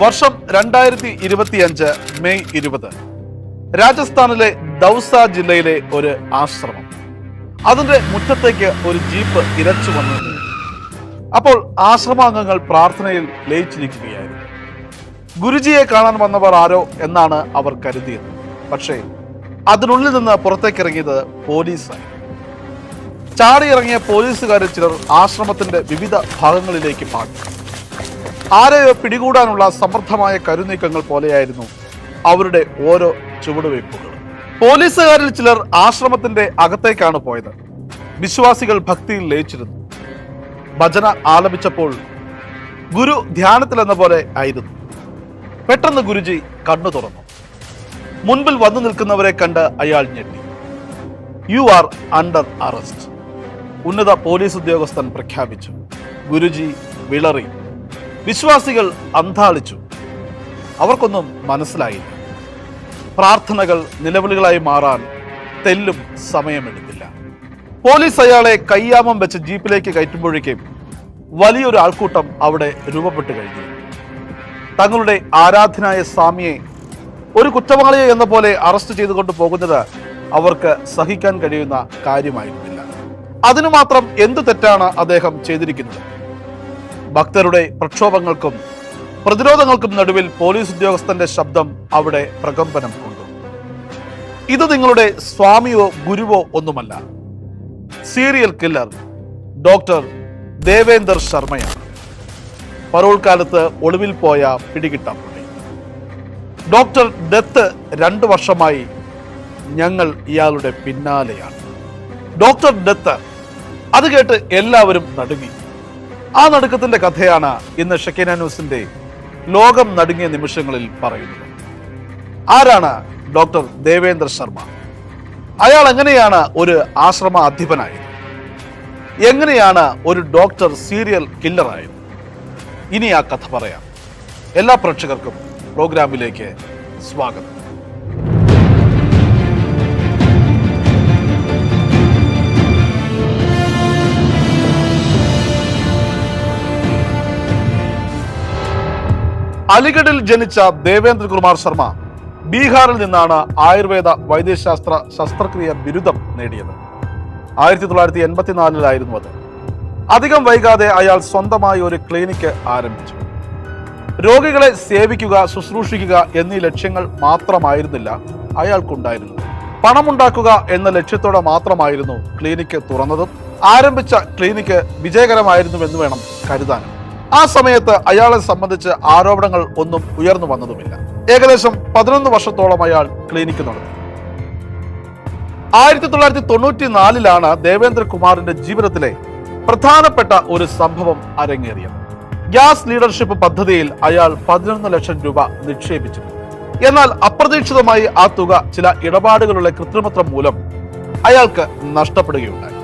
വർഷം രണ്ടായിരത്തി ഇരുപത്തിയഞ്ച് മെയ് ഇരുപത്. രാജസ്ഥാനിലെ ദൗസ ജില്ലയിലെ ഒരു ആശ്രമം. അതിന്റെ മുറ്റത്തേക്ക് ഒരു ജീപ്പ് ഇരച്ചു വന്നു. അപ്പോൾ ആശ്രമാംഗങ്ങൾ പ്രാർത്ഥനയിൽ ലയിച്ചിരിക്കുകയായിരുന്നു. ഗുരുജിയെ കാണാൻ വന്നവർ ആരോ എന്നാണ് അവർ കരുതിയത്. പക്ഷേ അതിനുള്ളിൽ നിന്ന് പുറത്തേക്കിറങ്ങിയത് പോലീസായി. ചാടിയിറങ്ങിയ പോലീസുകാരിൽ ചിലർ ആശ്രമത്തിന്റെ വിവിധ ഭാഗങ്ങളിലേക്ക് പാഞ്ഞു. ആരെയോ പിടികൂടാനുള്ള സമർത്ഥമായ കരുനീക്കങ്ങൾ പോലെയായിരുന്നു അവരുടെ ഓരോ ചുവടുവയ്പ്പുകൾ പോലീസുകാരിൽ ചിലർ ആശ്രമത്തിന്റെ അകത്തേക്കാണ് പോയത്. വിശ്വാസികൾ ഭക്തിയിൽ ലയിച്ചിരുന്നു. ഭജന ആലപിച്ചപ്പോൾ ഗുരു ധ്യാനത്തിലെന്ന പോലെ ആയിരുന്നു. പെട്ടെന്ന് ഗുരുജി കണ്ണു തുറന്നു. മുൻപിൽ വന്നു നിൽക്കുന്നവരെ കണ്ട് അയാൾ ഞെട്ടി. യു ആർ അണ്ടർ അറസ്റ്റ് ഉന്നത പോലീസ് ഉദ്യോഗസ്ഥൻ പ്രഖ്യാപിച്ചു. ഗുരുജി വിളറി. വിശ്വാസികൾ അന്താളിച്ചു അവർക്കൊന്നും മനസ്സിലായില്ല. പ്രാർത്ഥനകൾ നിലവിളികളായി മാറാൻ തെല്ലും സമയമെടുത്തില്ല. പോലീസ് അയാളെ കയ്യാമം വെച്ച് ജീപ്പിലേക്ക് കയറ്റുമ്പോഴേക്കും വലിയൊരു ആൾക്കൂട്ടം അവിടെ രൂപപ്പെട്ടു കഴിഞ്ഞു. തങ്ങളുടെ ആരാധനായ സ്വാമിയെ ഒരു കുറ്റവാളിയെ എന്ന പോലെ അറസ്റ്റ് ചെയ്തുകൊണ്ട് പോകുന്നത് അവർക്ക് സഹിക്കാൻ കഴിയുന്ന കാര്യമായിരുന്നില്ല. അതിനു മാത്രം എന്തു തെറ്റാണ് അദ്ദേഹം ചെയ്തിരിക്കുന്നത്? ഭക്തരുടെ പ്രക്ഷോഭങ്ങൾക്കും പ്രതിരോധങ്ങൾക്കും നടുവിൽ പോലീസ് ഉദ്യോഗസ്ഥന്റെ ശബ്ദം അവിടെ പ്രകമ്പനം കൊണ്ടു. ഇത് നിങ്ങളുടെ സ്വാമിയോ ഗുരുവോ ഒന്നുമല്ല. സീരിയൽ കില്ലർ ഡോക്ടർ ദേവേന്ദർ ശർമ്മയാണ്. പരോൾ കാലത്ത് ഒളിവിൽ പോയ പിടികിട്ടാപ്പുള്ളി ഡോക്ടർ ഡെത്ത് രണ്ട് വർഷമായി ഞങ്ങൾ ഇയാളുടെ പിന്നാലെയാണ്. ഡോക്ടർ ഡെത്ത് അത് കേട്ട് എല്ലാവരും നടുങ്ങി. ആ നടുക്കത്തിന്റെ കഥയാണ് ഇന്ന് ഷക്കീന ന്യൂസിന്റെ ലോകം നടുങ്ങിയ നിമിഷങ്ങളിൽ പറയുന്നത്. ആരാണ് ഡോക്ടർ ദേവേന്ദ്ര ശർമ്മ? അയാൾ എങ്ങനെയാണ് ഒരു ആശ്രമ അധിപനായത്? എങ്ങനെയാണ് ഒരു ഡോക്ടർ സീരിയൽ കില്ലറായത് ഇനി ആ കഥ പറയാം. എല്ലാ പ്രേക്ഷകർക്കും പ്രോഗ്രാമിലേക്ക് സ്വാഗതം. അലിഗഡിൽ ജനിച്ച ദേവേന്ദ്രകുമാർ ശർമ്മ ബീഹാറിൽ നിന്നാണ് ആയുർവേദ വൈദ്യശാസ്ത്ര ശസ്ത്രക്രിയ ബിരുദം നേടിയത്. ആയിരത്തി തൊള്ളായിരത്തി എൺപത്തിനാലിലായിരുന്നു അത്. അധികം വൈകാതെ അയാൾ സ്വന്തമായി ഒരു ക്ലിനിക്ക് ആരംഭിച്ചു. രോഗികളെ സേവിക്കുക ശുശ്രൂഷിക്കുക എന്നീ ലക്ഷ്യങ്ങൾ മാത്രമായിരുന്നില്ല അയാൾക്കുണ്ടായിരുന്നത്. പണമുണ്ടാക്കുക എന്ന ലക്ഷ്യത്തോടെ മാത്രമായിരുന്നു ക്ലിനിക്ക് തുറന്നതും. ആരംഭിച്ച ക്ലിനിക്ക് വിജയകരമായിരുന്നുവെന്ന് വേണം കരുതാനും. ആ സമയത്ത് അയാളെ സംബന്ധിച്ച് ആരോപണങ്ങൾ ഒന്നും ഉയർന്നു വന്നതുമില്ല. ഏകദേശം പതിനൊന്ന് വർഷത്തോളം അയാൾ ക്ലിനിക്ക് നടത്തി. ആയിരത്തി തൊള്ളായിരത്തി തൊണ്ണൂറ്റി നാലിലാണ് ദേവേന്ദ്രകുമാറിന്റെ ജീവിതത്തിലെ പ്രധാനപ്പെട്ട ഒരു സംഭവം അരങ്ങേറിയത്. ഗ്യാസ് ലീഡർഷിപ്പ് പദ്ധതിയിൽ അയാൾ പതിനൊന്ന് ലക്ഷം രൂപ നിക്ഷേപിച്ചിരുന്നു. എന്നാൽ അപ്രതീക്ഷിതമായി ആ തുക ചില ഇടപാടുകളുടെ കൃത്രിമത്വം മൂലം അയാൾക്ക് നഷ്ടപ്പെടുകയുണ്ടായി.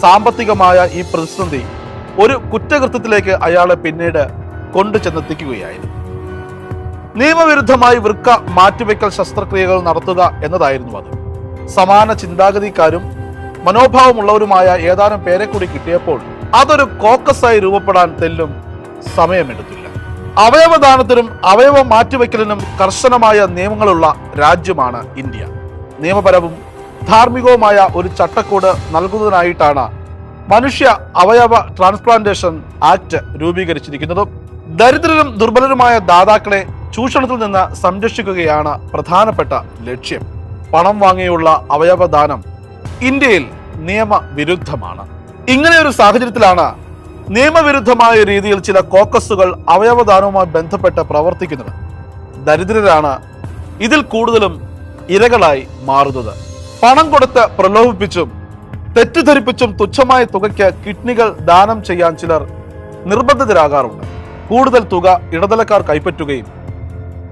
സാമ്പത്തികമായ ഈ പ്രതിസന്ധി ഒരു കുറ്റകൃത്യത്തിലേക്ക് അയാളെ പിന്നീട് കൊണ്ടു ചെന്നെത്തിക്കുകയായിരുന്നു. നിയമവിരുദ്ധമായി വൃക്ക മാറ്റിവെക്കൽ ശസ്ത്രക്രിയകൾ നടത്തുക എന്നതായിരുന്നു അത്. സമാന ചിന്താഗതിക്കാരും മനോഭാവമുള്ളവരുമായ ഏതാനും പേരെ കൂടി കിട്ടിയപ്പോൾ അതൊരു കോക്കസായി രൂപപ്പെടാൻ തെല്ലും സമയമെടുത്തില്ല. അവയവദാനത്തിനും അവയവ മാറ്റിവെക്കലിനും കർശനമായ നിയമങ്ങളുള്ള രാജ്യമാണ് ഇന്ത്യ. നിയമപരവും ധാർമ്മികവുമായ ഒരു ചട്ടക്കൂട് നൽകുന്നതിനായിട്ടാണ് മനുഷ്യ അവയവ ട്രാൻസ്പ്ലാന്റേഷൻ ആക്ട് രൂപീകരിച്ചിരിക്കുന്നതും ദരിദ്രരും ദുർബലരുമായ ദാതാക്കളെ ചൂഷണത്തിൽ നിന്ന് സംരക്ഷിക്കുകയാണ് പ്രധാനപ്പെട്ട ലക്ഷ്യം. പണം വാങ്ങിയുള്ള അവയവദാനം ഇന്ത്യയിൽ നിയമവിരുദ്ധമാണ്. ഇങ്ങനെ ഒരു സാഹചര്യത്തിലാണ് നിയമവിരുദ്ധമായ രീതിയിൽ ചില കോക്കസുകൾ അവയവദാനവുമായി ബന്ധപ്പെട്ട് പ്രവർത്തിക്കുന്നത്. ദരിദ്രരാണ് ഇതിൽ കൂടുതലും ഇരകളായി മാറുന്നത്. പണം കൊടുത്ത് പ്രലോഭിപ്പിച്ചും തെറ്റിദ്ധരിപ്പിച്ചും തുച്ഛമായ തുകയ്ക്ക് കിഡ്നികൾ ദാനം ചെയ്യാൻ ചിലർ നിർബന്ധിതരാകാറുണ്ട്. കൂടുതൽ തുക ഇടനിലക്കാർ കൈപ്പറ്റുകയും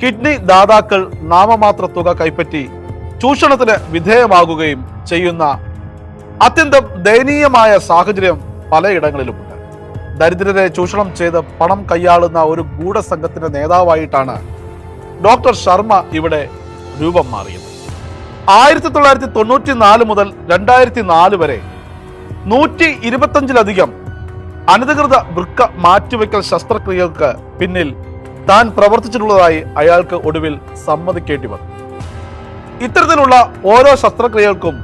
കിഡ്നി ദാതാക്കൾ നാമമാത്ര തുക കൈപ്പറ്റി ചൂഷണത്തിന് വിധേയമാകുകയും ചെയ്യുന്ന അത്യന്തം ദയനീയമായ സാഹചര്യം പലയിടങ്ങളിലുമുണ്ട്. ദരിദ്രരെ ചൂഷണം ചെയ്ത് പണം കൈയാളുന്ന ഒരു ഗൂഢസംഘത്തിന്റെ നേതാവായിട്ടാണ് ഡോക്ടർ ശർമ്മ ഇവിടെ രൂപം മാറിയത്. ആയിരത്തി തൊള്ളായിരത്തി തൊണ്ണൂറ്റി നാല് മുതൽ രണ്ടായിരത്തി നാല് വരെ നൂറ്റി ഇരുപത്തഞ്ചിലധികം അനധികൃത വൃക്ക മാറ്റിവെക്കൽ ശസ്ത്രക്രിയകൾക്ക് പിന്നിൽ താൻ പ്രവർത്തിച്ചിട്ടുള്ളതായി അയാൾക്ക് ഒടുവിൽ സമ്മതിക്കേണ്ടി വന്നു. ഇത്തരത്തിലുള്ള ഓരോ ശസ്ത്രക്രിയകൾക്കും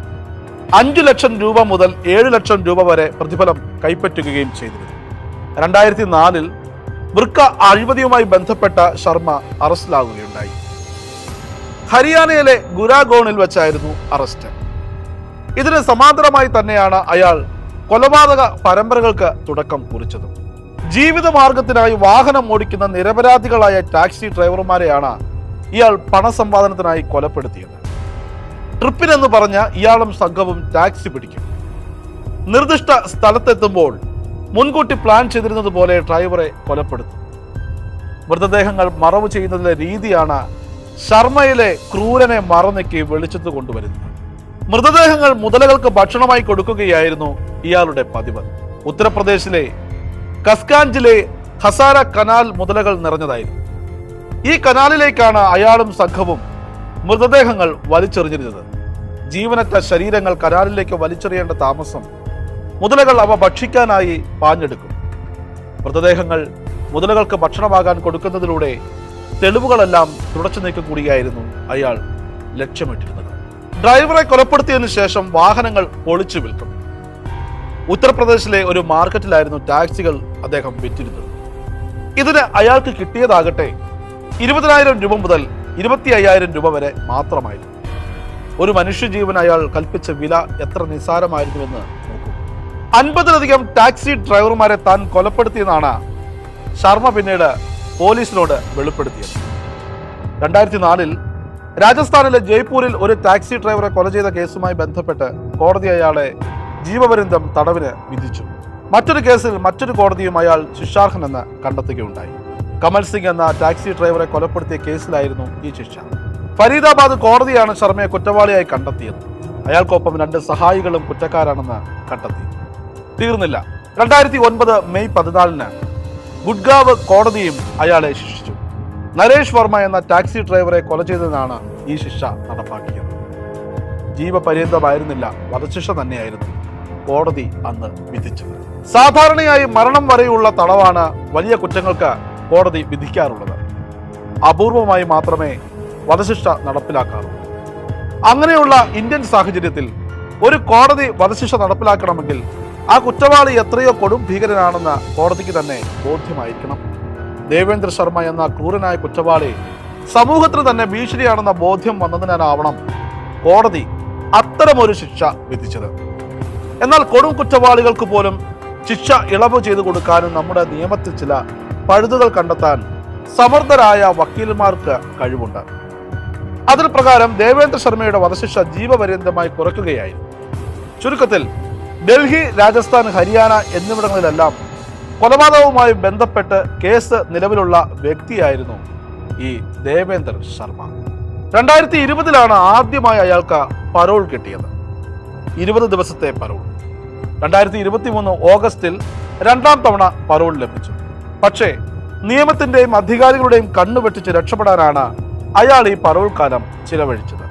അഞ്ചു ലക്ഷം രൂപ മുതൽ ഏഴ് ലക്ഷം രൂപ വരെ പ്രതിഫലം കൈപ്പറ്റുകയും ചെയ്തിരുന്നു. രണ്ടായിരത്തി നാലിൽ വൃക്ക അഴിമതിയുമായി ബന്ധപ്പെട്ട ശർമ്മ അറസ്റ്റിലാകുകയുണ്ടായി. ഹരിയാനയിലെ ഗുരാഗോണിൽ വെച്ചായിരുന്നു അറസ്റ്റ്. ഇതിന് സമാന്തരമായി തന്നെയാണ് അയാൾ കൊലപാതക പരമ്പരകൾക്ക് തുടക്കം കുറിച്ചത്. ജീവിതമാർഗത്തിനായി വാഹനം ഓടിക്കുന്ന നിരപരാധികളായ ടാക്സി ഡ്രൈവർമാരെയാണ് ഇയാൾ പണസമ്പാദനത്തിനായി കൊലപ്പെടുത്തിയത്. ട്രിപ്പിനെന്ന് പറഞ്ഞ ഇയാളും സംഘവും ടാക്സി പിടിക്കും. നിർദ്ദിഷ്ട സ്ഥലത്തെത്തുമ്പോൾ മുൻകൂട്ടി പ്ലാൻ ചെയ്തിരുന്നത് പോലെ ഡ്രൈവറെ കൊലപ്പെടുത്തും. മൃതദേഹങ്ങൾ മറവ് ചെയ്യുന്നതിലെ രീതിയാണ് ശർമ്മയിലെ ക്രൂരനെ മറന്നേക്ക് വെളിച്ചത്ത് കൊണ്ടുവരുന്നു. മൃതദേഹങ്ങൾ മുതലകൾക്ക് ഭക്ഷണമായി കൊടുക്കുകയായിരുന്നു ഇയാളുടെ പതിവ്. ഉത്തർപ്രദേശിലെ കസ്കാഞ്ചിലെ ഹസാര കനാൽ മുതലകൾ നിറഞ്ഞതായിരുന്നു. ഈ കനാലിലേക്കാണ് അയാളും സംഘവും മൃതദേഹങ്ങൾ വലിച്ചെറിഞ്ഞിരുന്നത്. ജീവനറ്റ ശരീരങ്ങൾ കനാലിലേക്ക് വലിച്ചെറിയേണ്ട താമസം മുതലകൾ അവ ഭക്ഷിക്കാനായി പാഞ്ഞെടുക്കും. മൃതദേഹങ്ങൾ മുതലകൾക്ക് ഭക്ഷണമാകാൻ കൊടുക്കുന്നതിലൂടെ തെളിവുകളെല്ലാം തുടച്ചു നീക്കം കൂടിയായിരുന്നു അയാൾ ലക്ഷ്യമിട്ടിരുന്നത്. ഡ്രൈവറെ കൊലപ്പെടുത്തിയതിനു ശേഷം വാഹനങ്ങൾ പൊളിച്ചു വിൽക്കും. ഉത്തർപ്രദേശിലെ ഒരു മാർക്കറ്റിലായിരുന്നു ടാക്സികൾ അദ്ദേഹം വിറ്റിരുന്നത്. ഇതിന് അയാൾക്ക് കിട്ടിയതാകട്ടെ ഇരുപതിനായിരം രൂപ മുതൽ ഇരുപത്തി അയ്യായിരം രൂപ വരെ മാത്രമായിരുന്നു. ഒരു മനുഷ്യജീവൻ അയാൾ കൽപ്പിച്ച വില എത്ര നിസ്സാരമായിരുന്നുവെന്ന് നോക്കൂ. അൻപതിലധികം ടാക്സി ഡ്രൈവർമാരെ താൻ കൊലപ്പെടുത്തിയെന്നാണ് ശർമ്മ പിന്നീട് പോലീസിനോട് വെളിപ്പെടുത്തിയത്. രണ്ടായിരത്തി നാലിൽ രാജസ്ഥാനിലെ ജയ്പൂരിൽ ഒരു ടാക്സി ഡ്രൈവറെ കൊല ചെയ്ത കേസുമായി ബന്ധപ്പെട്ട് കോടതി അയാളെ ജീവപര്യന്തം തടവിന് വിധിച്ചു. മറ്റൊരു കേസിൽ മറ്റൊരു കോടതിയും അയാൾ ശിക്ഷാർഹനെന്ന് കണ്ടെത്തുകയുണ്ടായി. കമൽ സിംഗ് എന്ന ടാക്സി ഡ്രൈവറെ കൊലപ്പെടുത്തിയ കേസിലായിരുന്നു ഈ ശിക്ഷ. ഫരീദാബാദ് കോടതിയാണ് ശർമ്മയെ കുറ്റവാളിയായി കണ്ടെത്തിയത്. അയാൾക്കൊപ്പം രണ്ട് സഹായികളും കുറ്റക്കാരാണെന്ന് കണ്ടെത്തി. തീർന്നില്ല. രണ്ടായിരത്തി ഒൻപത് മെയ് പതിനാലിന് ഗുഡ്ഗാവ് കോടതിയും അയാളെ ശിക്ഷിച്ചു. നരേഷ് വർമ്മ എന്ന ടാക്സി ഡ്രൈവറെ കൊല ചെയ്തതിനാണ് ഈ ശിക്ഷ നടപ്പാക്കിയത്. ജീവപര്യന്തമായിരുന്നില്ല വധശിക്ഷ തന്നെയായിരുന്നു കോടതി അന്ന് വിധിച്ചത്. സാധാരണയായി മരണം വരെയുള്ള തടവാണ് വലിയ കുറ്റങ്ങൾക്ക് കോടതി വിധിക്കാറുള്ളത്. അപൂർവമായി മാത്രമേ വധശിക്ഷ നടപ്പിലാക്കാറുള്ളൂ. അങ്ങനെയുള്ള ഇന്ത്യൻ സാഹചര്യത്തിൽ ഒരു കോടതി വധശിക്ഷ നടപ്പിലാക്കണമെങ്കിൽ ആ കുറ്റവാളി എത്രയോ കൊടും ഭീകരനാണെന്ന് കോടതിക്ക് തന്നെ ബോധ്യമായിരിക്കണം. ദേവേന്ദ്ര ശർമ്മ എന്ന ക്രൂരനായ കുറ്റവാളി സമൂഹത്തിന് തന്നെ ഭീഷണിയാണെന്ന ബോധ്യം വന്നതിനാലാവണം കോടതി അത്തരമൊരു ശിക്ഷ വിധിച്ചത്. എന്നാൽ കൊടും കുറ്റവാളികൾക്ക് പോലും ശിക്ഷ ഇളവ് ചെയ്തു കൊടുക്കാനും നമ്മുടെ നിയമത്തിൽ ചില പഴുതുകൾ കണ്ടെത്താൻ സമർത്ഥരായ വക്കീലന്മാർക്ക് കഴിവുണ്ട്. അതിൽ പ്രകാരം ദേവേന്ദ്ര ശർമ്മയുടെ വധശിക്ഷ ജീവപര്യന്തമായി കുറയ്ക്കുകയായിരുന്നു. ചുരുക്കത്തിൽ ഡൽഹി രാജസ്ഥാൻ ഹരിയാന എന്നിവിടങ്ങളിലെല്ലാം കൊലപാതകവുമായി ബന്ധപ്പെട്ട് കേസ് നിലവിലുള്ള വ്യക്തിയായിരുന്നു ഈ ദേവേന്ദർ ശർമ്മ. രണ്ടായിരത്തി ഇരുപതിലാണ് ആദ്യമായി അയാൾക്ക് പരോൾ കിട്ടിയത്. ഇരുപത് ദിവസത്തെ പരോൾ രണ്ടായിരത്തി ഇരുപത്തി മൂന്ന് ഓഗസ്റ്റിൽ രണ്ടാം തവണ പരോൾ ലഭിച്ചു. പക്ഷേ നിയമത്തിന്റെയും അധികാരികളുടെയും കണ്ണുവെട്ടിച്ച് രക്ഷപ്പെടാനാണ് അയാൾ ഈ പരോൾ കാലം ചിലവഴിച്ചത്.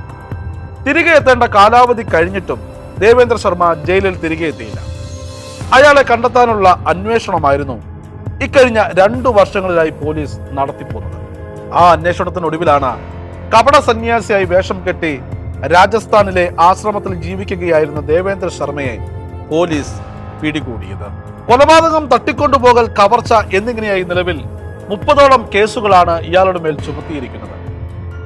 തിരികെ എത്തേണ്ട കാലാവധി കഴിഞ്ഞിട്ടും ദേവേന്ദ്ര ശർമ്മ ജയിലിൽ തിരികെ എത്തിയില്ല. അയാളെ കണ്ടെത്താനുള്ള അന്വേഷണമായിരുന്നു ഇക്കഴിഞ്ഞ രണ്ടു വർഷങ്ങളിലായി പോലീസ് നടത്തിപ്പോന്നത്. ആ അന്വേഷണത്തിനൊടുവിലാണ് കപട സന്യാസിയായി വേഷം കെട്ടി രാജസ്ഥാനിലെ ആശ്രമത്തിൽ ജീവിക്കുകയായിരുന്ന ദേവേന്ദ്ര ശർമ്മയെ പോലീസ് പിടികൂടിയത്. കൊലപാതകം തട്ടിക്കൊണ്ടുപോകൽ കവർച്ച എന്നിങ്ങനെയായി നിലവിൽ മുപ്പതോളം കേസുകളാണ് ഇയാളുടെ മേൽ ചുമത്തിയിരിക്കുന്നത്.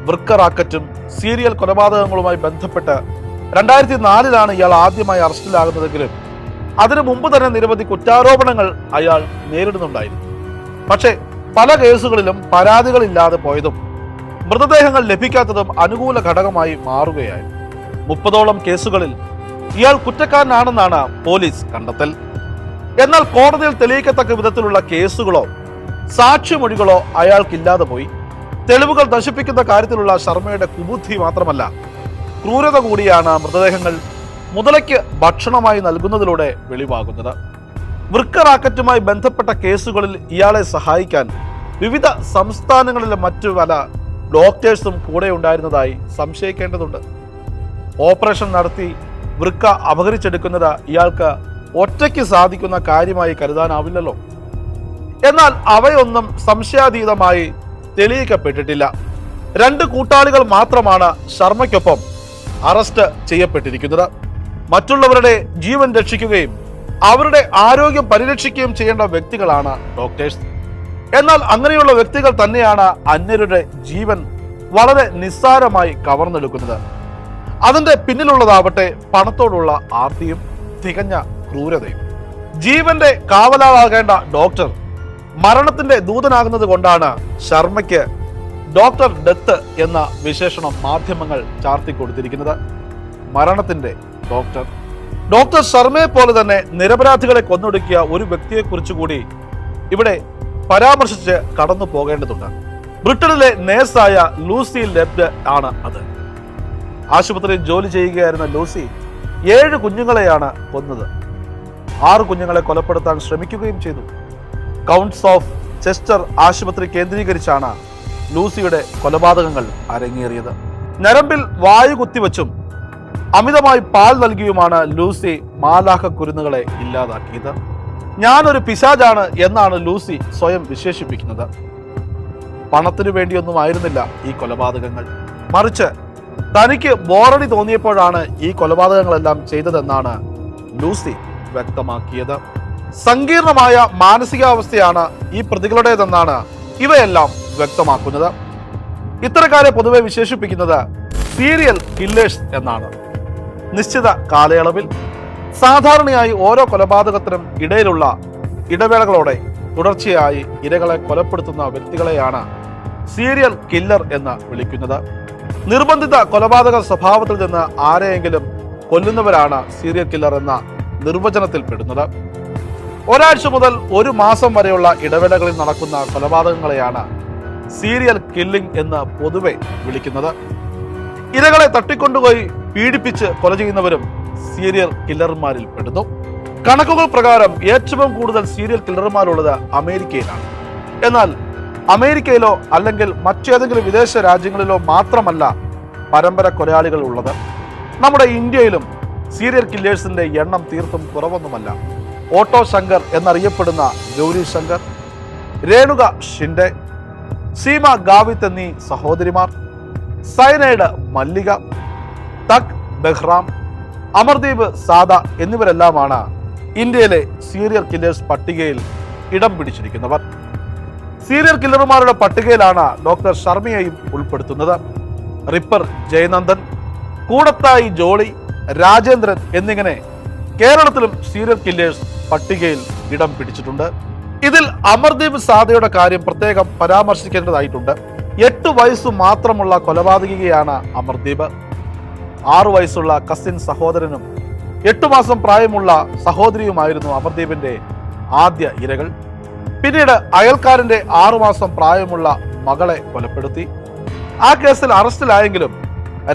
വൃക്ക റാക്കറ്റും സീരിയൽ കൊലപാതകങ്ങളുമായി ബന്ധപ്പെട്ട് രണ്ടായിരത്തി നാലിലാണ് ഇയാൾ ആദ്യമായി അറസ്റ്റിലാകുന്നതെങ്കിലും അതിനു മുമ്പ് തന്നെ നിരവധി കുറ്റാരോപണങ്ങൾ അയാൾ നേരിടുന്നുണ്ടായിരുന്നു. പക്ഷേ പല കേസുകളിലും പരാതികളില്ലാതെ പോയതും മൃതദേഹങ്ങൾ ലഭിക്കാത്തതും അനുകൂല ഘടകമായി മാറുകയായിരുന്നു മുപ്പതോളം കേസുകളിൽ ഇയാൾ കുറ്റക്കാരനാണെന്നാണ് പോലീസ് കണ്ടെത്തൽ. എന്നാൽ കോടതിയിൽ തെളിയിക്കത്തക്ക വിധത്തിലുള്ള കേസുകളോ സാക്ഷിമൊഴികളോ അയാൾക്കില്ലാതെ പോയി. തെളിവുകൾ നശിപ്പിക്കുന്ന കാര്യത്തിലുള്ള ശർമ്മയുടെ കുബുദ്ധി മാത്രമല്ല ക്രൂരത കൂടിയാണ് മൃതദേഹങ്ങൾ മുതലയ്ക്ക് ഭക്ഷണമായി നൽകുന്നതിലൂടെ വെളിവാകുന്നത്. വൃക്ക റാക്കറ്റുമായി ബന്ധപ്പെട്ട കേസുകളിൽ ഇയാളെ സഹായിക്കാൻ വിവിധ സംസ്ഥാനങ്ങളിലെ മറ്റു പല ഡോക്ടേഴ്സും കൂടെ ഉണ്ടായിരുന്നതായി സംശയിക്കേണ്ടതുണ്ട്. ഓപ്പറേഷൻ നടത്തി വൃക്ക അപഹരിച്ചെടുക്കുന്നത് ഇയാൾക്ക് ഒറ്റയ്ക്ക് സാധിക്കുന്ന കാര്യമായി കരുതാനാവില്ലല്ലോ. എന്നാൽ അവയൊന്നും സംശയാതീതമായി തെളിയിക്കപ്പെട്ടിട്ടില്ല. രണ്ട് കൂട്ടാളികൾ മാത്രമാണ് ശർമ്മയ്ക്കൊപ്പം അറസ്റ്റ് ചെയ്യപ്പെട്ടിരിക്കുന്നത്. മറ്റുള്ളവരുടെ ജീവൻ രക്ഷിക്കുകയും അവരുടെ ആരോഗ്യം പരിരക്ഷിക്കുകയും ചെയ്യേണ്ട വ്യക്തികളാണ് ഡോക്ടേഴ്സ്. എന്നാൽ അങ്ങനെയുള്ള വ്യക്തികൾ തന്നെയാണ് അന്യരുടെ ജീവൻ വളരെ നിസ്സാരമായി കവർന്നെടുക്കുന്നത്. അതിന്റെ പിന്നിലുള്ളതാവട്ടെ പണത്തോടുള്ള ആർത്തിയും തികഞ്ഞ ക്രൂരതയും. ജീവന്റെ കാവലാളാകേണ്ട ഡോക്ടർ മരണത്തിന്റെ ദൂതനാകുന്നത് കൊണ്ടാണ് ശർമ്മയ്ക്ക് ഡോക്ടർ ഡെത്ത് എന്ന വിശേഷണം മാധ്യമങ്ങൾ ചാർത്തി കൊടുത്തിരിക്കുന്നത് മരണത്തിന്റെ ഡോക്ടർ. ഡോക്ടർ ശർമ്മയെ പോലെ തന്നെ നിരപരാധികളെ കൊന്നൊടുക്കിയ ഒരു വ്യക്തിയെ കുറിച്ച് കൂടി ഇവിടെ പരാമർശിച്ച് കടന്നു പോകേണ്ടതുണ്ട്. ബ്രിട്ടനിലെ നേഴ്സായ ലൂസി ലെബ്ഡ് ആണ് അത്. ആശുപത്രിയിൽ ജോലി ചെയ്യുകയായിരുന്ന ലൂസി ഏഴ് കുഞ്ഞുങ്ങളെയാണ് കൊന്നത്. ആറ് കുഞ്ഞുങ്ങളെ കൊലപ്പെടുത്താൻ ശ്രമിക്കുകയും ചെയ്തു. കൗൺസ് ഓഫ് ചെസ്റ്റർ ആശുപത്രി കേന്ദ്രീകരിച്ചാണ് ലൂസിയുടെ കൊലപാതകങ്ങൾ അരങ്ങേറിയത്. ഞരമ്പിൽ വായു കുത്തിവെച്ചും അമിതമായി പാൽ നൽകിയുമാണ് ലൂസി മാലാഖ കുരുന്നുകളെ ഇല്ലാതാക്കിയത്. ഞാനൊരു പിശാജാണ് എന്നാണ് ലൂസി സ്വയം വിശേഷിപ്പിക്കുന്നത്. പണത്തിനു വേണ്ടിയൊന്നും ആയിരുന്നില്ല ഈ കൊലപാതകങ്ങൾ. മറിച്ച് തനിക്ക് ബോറടി തോന്നിയപ്പോഴാണ് ഈ കൊലപാതകങ്ങളെല്ലാം ചെയ്തതെന്നാണ് ലൂസി വ്യക്തമാക്കിയത്. സങ്കീർണമായ മാനസികാവസ്ഥയാണ് ഈ പ്രതികളുടേതെന്നാണ് ഇവയെല്ലാം വ്യക്തമാക്കുന്നത്. ഇത്തരക്കാരെ പൊതുവെ വിശേഷിപ്പിക്കുന്നത് സീരിയൽ കില്ലേഴ്സ് എന്നാണ്. നിശ്ചിത കാലയളവിൽ സാധാരണയായി ഓരോ കൊലപാതകത്തിനും ഇടയിലുള്ള ഇടവേളകളോടെ തുടർച്ചയായി ഇരകളെ കൊലപ്പെടുത്തുന്ന വ്യക്തികളെയാണ് സീരിയൽ കില്ലർ എന്ന് വിളിക്കുന്നത്. നിർബന്ധിത കൊലപാതക സ്വഭാവത്തിൽ നിന്ന് ആരെയെങ്കിലും കൊല്ലുന്നവരാണ് സീരിയൽ കില്ലർ എന്ന നിർവചനത്തിൽ പെടുന്നത്. ഒരാഴ്ച മുതൽ ഒരു മാസം വരെയുള്ള ഇടവേളകളിൽ നടക്കുന്ന കൊലപാതകങ്ങളെയാണ് സീരിയൽ കില്ലിംഗ് എന്ന് പൊതുവെ വിളിക്കുന്നത്. ഇരകളെ തട്ടിക്കൊണ്ടുപോയി പീഡിപ്പിച്ച് കൊല ചെയ്യുന്നവരും സീരിയൽ കില്ലർമാരിൽ പെടുന്നു. കണക്കുകൾ പ്രകാരം ഏറ്റവും കൂടുതൽ സീരിയൽ കില്ലർമാരുള്ളത് അമേരിക്കയിലാണ്. എന്നാൽ അമേരിക്കയിലോ അല്ലെങ്കിൽ മറ്റേതെങ്കിലും വിദേശ രാജ്യങ്ങളിലോ മാത്രമല്ല പരമ്പര കൊലയാളികൾ ഉള്ളത്. നമ്മുടെ ഇന്ത്യയിലും സീരിയൽ കില്ലേഴ്സിന്റെ എണ്ണം തീർത്തും കുറവൊന്നുമല്ല. ഓട്ടോ ശങ്കർ എന്നറിയപ്പെടുന്ന ഗൗരി ശങ്കർ രേണുക ഷിൻഡെ സീമ ഗാവിത്ത് എന്നീ സഹോദരിമാർ സൈനൈഡ് മല്ലിക തക് ബെഹ്റാം അമർദീപ് സാദ എന്നിവരെല്ലാമാണ് ഇന്ത്യയിലെ സീരിയൽ കില്ലേഴ്സ് പട്ടികയിൽ ഇടം പിടിച്ചിരിക്കുന്നവർ. സീരിയൽ കില്ലർമാരുടെ പട്ടികയിലാണ് ഡോക്ടർ ശർമ്മയെയും ഉൾപ്പെടുത്തുന്നത്. റിപ്പർ ജയനന്ദൻ കൂടത്തായി ജോളി രാജേന്ദ്രൻ എന്നിങ്ങനെ കേരളത്തിലും സീരിയൽ കില്ലേഴ്സ് പട്ടികയിൽ ഇടം പിടിച്ചിട്ടുണ്ട്. ഇതിൽ അമർദീപ് സാദയുടെ കാര്യം പ്രത്യേകം പരാമർശിക്കേണ്ടതായിട്ടുണ്ട്. എട്ട് വയസ്സ് മാത്രമുള്ള കൊലപാതകിയാണ് അമർദീപ്. ആറു വയസ്സുള്ള കസിൻ സഹോദരനും എട്ടു മാസം പ്രായമുള്ള സഹോദരിയുമായിരുന്നു അമർദീപിന്റെ ആദ്യ ഇരകൾ. പിന്നീട് അയൽക്കാരന്റെ ആറുമാസം പ്രായമുള്ള മകളെ കൊലപ്പെടുത്തി. ആ കേസിൽ അറസ്റ്റിലായെങ്കിലും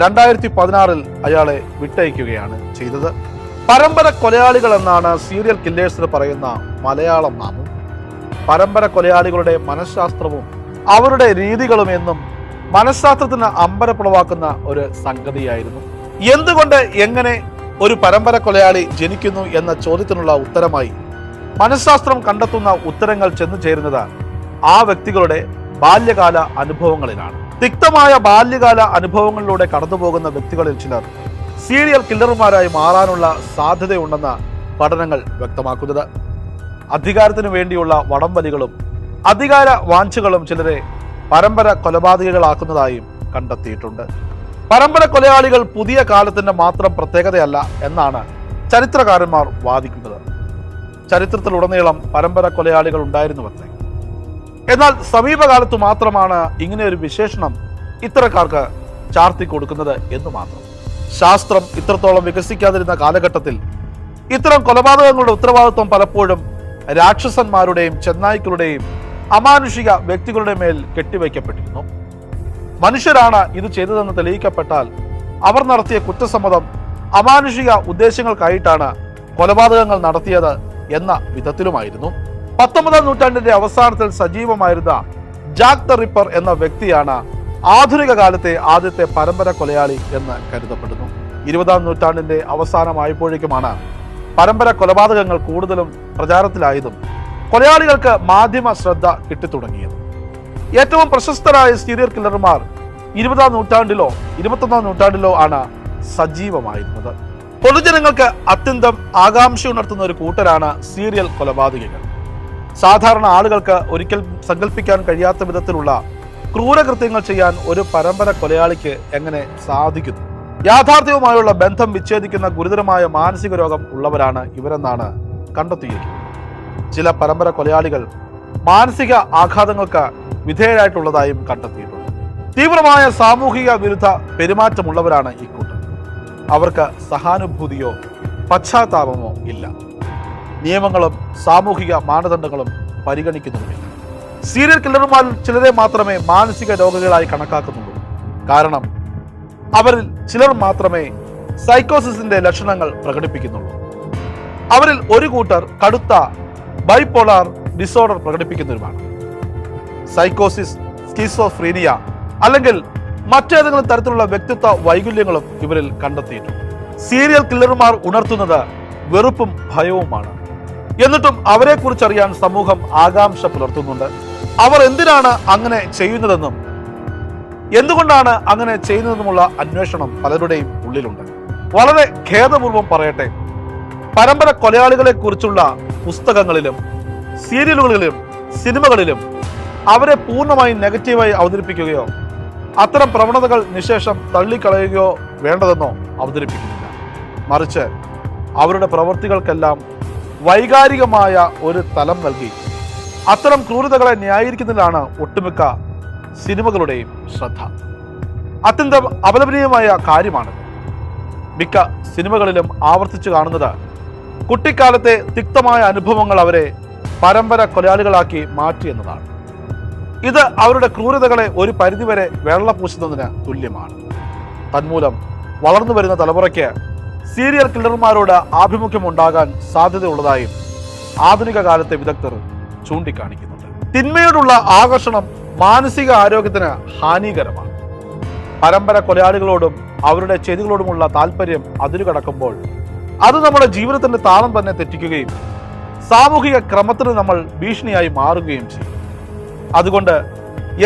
രണ്ടായിരത്തി പതിനാറിൽ അയാളെ വിട്ടയക്കുകയാണ് ചെയ്തത്. പരമ്പര കൊലയാളികൾ എന്നാണ് സീരിയൽ കില്ലേഴ്സിന് പറയുന്ന മലയാളം നാമം. പരമ്പര കൊലയാളികളുടെ മനഃശാസ്ത്രവും അവരുടെ രീതികളും എന്നും മനഃശാസ്ത്രത്തിന് അമ്പരപ്പുളവാക്കുന്ന ഒരു സംഗതിയായിരുന്നു. എന്തുകൊണ്ട് എങ്ങനെ ഒരു പരമ്പര കൊലയാളി ജനിക്കുന്നു എന്ന ചോദ്യത്തിനുള്ള ഉത്തരമായി മനഃശാസ്ത്രം കണ്ടെത്തുന്ന ഉത്തരങ്ങൾ ചെന്നു ചേരുന്നത് ആ വ്യക്തികളുടെ ബാല്യകാല അനുഭവങ്ങളിലാണ്. തിക്തമായ ബാല്യകാല അനുഭവങ്ങളിലൂടെ കടന്നുപോകുന്ന വ്യക്തികളിൽ ചിലർ സീരിയൽ കില്ലർമാരായി മാറാനുള്ള സാധ്യതയുണ്ടെന്ന പഠനങ്ങൾ വ്യക്തമാക്കുന്നത്. അധികാരത്തിനു വേണ്ടിയുള്ള വടംവലികളും അധികാര വാഞ്ചുകളും ചിലരെ പരമ്പര കൊലപാതകികളാക്കുന്നതായും കണ്ടെത്തിയിട്ടുണ്ട്. പരമ്പര കൊലയാളികൾ പുതിയ കാലത്തിന്റെ മാത്രം പ്രത്യേകതയല്ല എന്നാണ് ചരിത്രകാരന്മാർ വാദിക്കുന്നത്. ചരിത്രത്തിലുടനീളം പരമ്പര കൊലയാളികൾ ഉണ്ടായിരുന്നുവത്രേ. എന്നാൽ സമീപകാലത്തു മാത്രമാണ് ഇങ്ങനെ ഒരു വിശേഷണം ഇത്തരക്കാർക്ക് ചാർത്തി കൊടുക്കുന്നത് എന്ന് മാത്രം. ശാസ്ത്രം ഇത്രത്തോളം വികസിക്കാതിരുന്ന കാലഘട്ടത്തിൽ ഇത്തരം കൊലപാതകങ്ങളുടെ ഉത്തരവാദിത്വം പലപ്പോഴും രാക്ഷസന്മാരുടെയും ചെന്നായ്ക്കളുടെയും അമാനുഷിക വ്യക്തികളുടെ മേൽ കെട്ടിവയ്ക്കപ്പെട്ടിരുന്നു. മനുഷ്യരാണ് ഇത് ചെയ്തതെന്ന് തെളിയിക്കപ്പെട്ടാൽ അവർ നടത്തിയ കുറ്റസമ്മതം അമാനുഷിക ഉദ്ദേശങ്ങൾക്കായിട്ടാണ് കൊലപാതകങ്ങൾ നടത്തിയത് എന്ന വിധത്തിലുമായിരുന്നു. പത്തൊമ്പതാം നൂറ്റാണ്ടിന്റെ അവസാനത്തിൽ സജീവമായിരുന്ന ജാക്ക് ദ റിപ്പർ എന്ന വ്യക്തിയാണ് ആധുനിക കാലത്തെ ആദ്യത്തെ പരമ്പര കൊലയാളി എന്ന് കരുതപ്പെടുന്നു. ഇരുപതാം നൂറ്റാണ്ടിന്റെ അവസാനമായപ്പോഴേക്കുമാണ് പരമ്പര കൊലപാതകങ്ങൾ കൂടുതലും പ്രചാരത്തിലായതും കൊലയാളികൾക്ക് മാധ്യമ ശ്രദ്ധ കിട്ടിത്തുടങ്ങിയത്. ഏറ്റവും പ്രശസ്തരായ സീരിയൽ കില്ലർമാർ ഇരുപതാം നൂറ്റാണ്ടിലോ ഇരുപത്തൊന്നാം നൂറ്റാണ്ടിലോ ആണ് സജീവമായിരുന്നത്. പൊതുജനങ്ങൾക്ക് അത്യന്തം ആകാംക്ഷ ഉണർത്തുന്ന ഒരു കൂട്ടരാണ് സീരിയൽ കൊലപാതകികൾ. സാധാരണ ആളുകൾക്ക് ഒരിക്കൽ സങ്കല്പിക്കാൻ കഴിയാത്ത വിധത്തിലുള്ള ക്രൂരകൃത്യങ്ങൾ ചെയ്യാൻ ഒരു പരമ്പര കൊലയാളിക്ക് എങ്ങനെ സാധിക്കുന്നു? യാഥാർത്ഥ്യവുമായുള്ള ബന്ധം വിച്ഛേദിക്കുന്ന ഗുരുതരമായ മാനസിക രോഗം ഉള്ളവരാണ് ഇവരെന്നാണ് കണ്ടെത്തിയിരിക്കുന്നത് ചില പരമ്പര കൊലയാളികൾ മാനസിക ആഘാതങ്ങൾക്ക് വിധേയരായിട്ടുള്ളതായും കണ്ടെത്തിയിട്ടുണ്ട്. തീവ്രമായ സാമൂഹിക വിരുദ്ധ പെരുമാറ്റമുള്ളവരാണ് ഇക്കൂട്ടർ അവർക്ക് സഹാനുഭൂതിയോ പശ്ചാത്താപമോ ഇല്ല. നിയമങ്ങളും സാമൂഹിക മാനദണ്ഡങ്ങളും പരിഗണിക്കുന്നുമില്ല. സീരിയൽ കില്ലർമാരിൽ ചിലരെ മാത്രമേ മാനസിക രോഗികളായി കണക്കാക്കുന്നുള്ളൂ. കാരണം അവരിൽ ചിലർ മാത്രമേ സൈക്കോസിസിന്റെ ലക്ഷണങ്ങൾ പ്രകടിപ്പിക്കുന്നുള്ളൂ. അവരിൽ ഒരു കൂട്ടർ കടുത്ത ബൈപോളാർ ഡിസോർഡർ പ്രകടിപ്പിക്കുന്നവരുമാണ്. സൈക്കോസിസ് സ്കിസോഫ്രീനിയ അല്ലെങ്കിൽ മറ്റേതെങ്കിലും തരത്തിലുള്ള വ്യക്തിത്വ വൈകല്യങ്ങളും ഇവരിൽ കണ്ടെത്തിയിട്ടുണ്ട്. സീരിയൽ കില്ലർമാർ ഉണർത്തുന്നത് വെറുപ്പും ഭയവുമാണ്. എന്നിട്ടും അവരെ കുറിച്ചറിയാൻ സമൂഹം ആകാംക്ഷ പുലർത്തുന്നുണ്ട്. അവർ എന്തിനാണ് അങ്ങനെ ചെയ്യുന്നതെന്നും എന്തുകൊണ്ടാണ് അങ്ങനെ ചെയ്യുന്നതെന്നുമുള്ള അന്വേഷണം പലരുടെയും ഉള്ളിലുണ്ട്. വളരെ ഖേദപൂർവം പറയട്ടെ പരമ്പര കൊലയാളികളെ കുറിച്ചുള്ള പുസ്തകങ്ങളിലും സീരിയലുകളിലും സിനിമകളിലും അവരെ പൂർണമായും നെഗറ്റീവായി അവതരിപ്പിക്കുകയോ അത്തരം പ്രവണതകൾ നിശേഷം തള്ളിക്കളയുകയോ വേണ്ടതെന്നോ അവതരിപ്പിക്കുന്നില്ല. മറിച്ച് അവരുടെ പ്രവൃത്തികൾക്കെല്ലാം വൈകാരികമായ ഒരു തലം നൽകി. അത്തരം ക്രൂരതകളെ ന്യായീകരിക്കുന്നതിലാണ് ഒട്ടുമിക്ക സിനിമകളുടെയും ശ്രദ്ധ. അത്യന്തം അപലപനീയമായ കാര്യമാണ് മിക്ക സിനിമകളിലും ആവർത്തിച്ചു കാണുന്നത് കുട്ടിക്കാലത്തെ തിക്തമായ അനുഭവങ്ങൾ അവരെ പരമ്പര കൊലയാളികളാക്കി മാറ്റി എന്നതാണ്. ഇത് അവരുടെ ക്രൂരതകളെ ഒരു പരിധിവരെ വെള്ളപൂശുന്നതിന് തുല്യമാണ്. തന്മൂലം വളർന്നു വരുന്ന തലമുറയ്ക്ക് സീരിയൽ കില്ലർമാരോട് ആഭിമുഖ്യമുണ്ടാകാൻ സാധ്യതയുള്ളതായും ആധുനിക കാലത്തെ വിദഗ്ധർ ചൂണ്ടിക്കാണിക്കുന്നുണ്ട്. തിന്മയോടുള്ള ആകർഷണം മാനസിക ആരോഗ്യത്തിന് ഹാനികരമാണ്. പരമ്പര കൊലയാളികളോടും അവരുടെ ചെയ്തികളോടുമുള്ള താല്പര്യം അതിരുകടക്കുമ്പോൾ അത് നമ്മുടെ ജീവിതത്തിന്റെ താളം തന്നെ തെറ്റിക്കുകയും സാമൂഹിക ക്രമത്തിന് നമ്മൾ ഭീഷണിയായി മാറുകയും ചെയ്യും. അതുകൊണ്ട്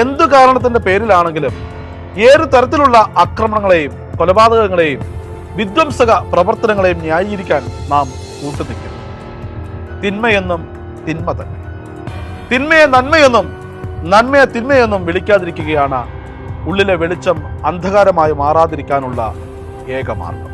എന്തു കാരണത്തിന്റെ പേരിലാണെങ്കിലും ഏത് തരത്തിലുള്ള ആക്രമണങ്ങളെയും കൊലപാതകങ്ങളെയും വിധ്വംസക പ്രവർത്തനങ്ങളെയും ന്യായീകരിക്കാൻ നാം കൂട്ടുനിൽക്കും തിന്മയെന്നും തിന്മ തന്നെ. തിന്മയെ നന്മയെന്നും നന്മയെ തിന്മയെന്നും വിളിക്കാതിരിക്കുകയാണ് ഉള്ളിലെ വെളിച്ചം അന്ധകാരമായി മാറാതിരിക്കാനുള്ള ഏക മാർഗം